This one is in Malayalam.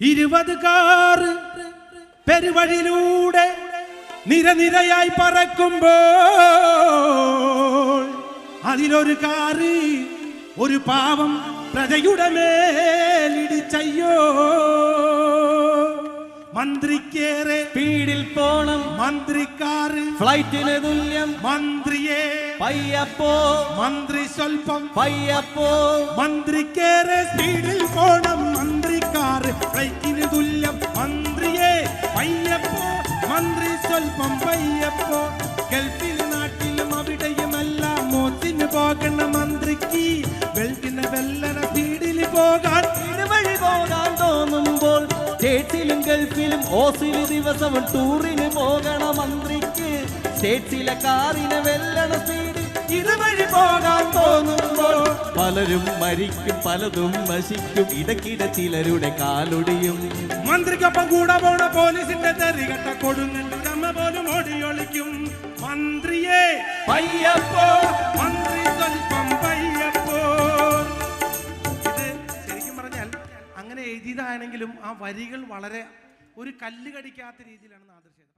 ഇരുപത് കാറ് പെരുവഴിയിലൂടെ നിരനിരയായി പറക്കുമ്പോൾ അതിലൊരു കാറ് ഒരു പാവം പ്രജയുടെ മേലിടിച്ചയ്യോ? മന്ത്രിക്കേറെ സ്പീഡിൽ പോണം. മന്ത്രിക്കാറ് ഫ്ലൈറ്റിന് തുല്യം. മന്ത്രിയെ. പയ്യപ്പോ. മന്ത്രി സ്വൽപ്പം. പയ്യപ്പോ. മന്ത്രിക്കേറെ സ്പീഡിൽ മന്ത്രിക്കാർ തുല്യം മന്ത്രിയെ പയ്യപ്പോ മന്ത്രി സ്വൽപ്പം പയ്യപ്പോ ഗൾഫിൽ നാട്ടിലും അവിടെയുമെല്ലാം മോത്തിന് പോകണ മന്ത്രിക്ക് വെൽറ്റിന് വെല്ലന വീടിൽ പോകാൻ ഇരുവഴി പോകാൻ തോന്നുമ്പോൾ സ്റ്റേറ്റ്സിലും ഗൾഫിലും ഓസിൽ ദിവസം ടൂറിന് പോകണ മന്ത്രിക്ക് സ്റ്റേറ്റ്സിലെ കാറിന് വെല്ലണ സ്പീഡ് ഇരുവഴി പോകാൻ പലരും മരിക്കും പലതും നശിക്കും. ഇടക്കിട ചിലരുടെ കാലൊടിയും. മന്ത്രിക്കൊപ്പം കൂടെ പോണ പോലീസിന്റെ തെറികട്ട കൊടുങ്ങണ്ട് അമ്മ പോലും ഓടിയൊളിക്കും. മന്ത്രിയെ പയ്യപ്പോ മന്ത്രി സ്വൽപ്പം പയ്യപ്പോ. ഇത് ശരിക്കും പറഞ്ഞാൽ അങ്ങനെ എഴുതിയതാണെങ്കിലും ആ വരികൾ വളരെ ഒരു കല്ല് കടിക്കാത്ത രീതിയിലാണ് നാദൃശ്യത്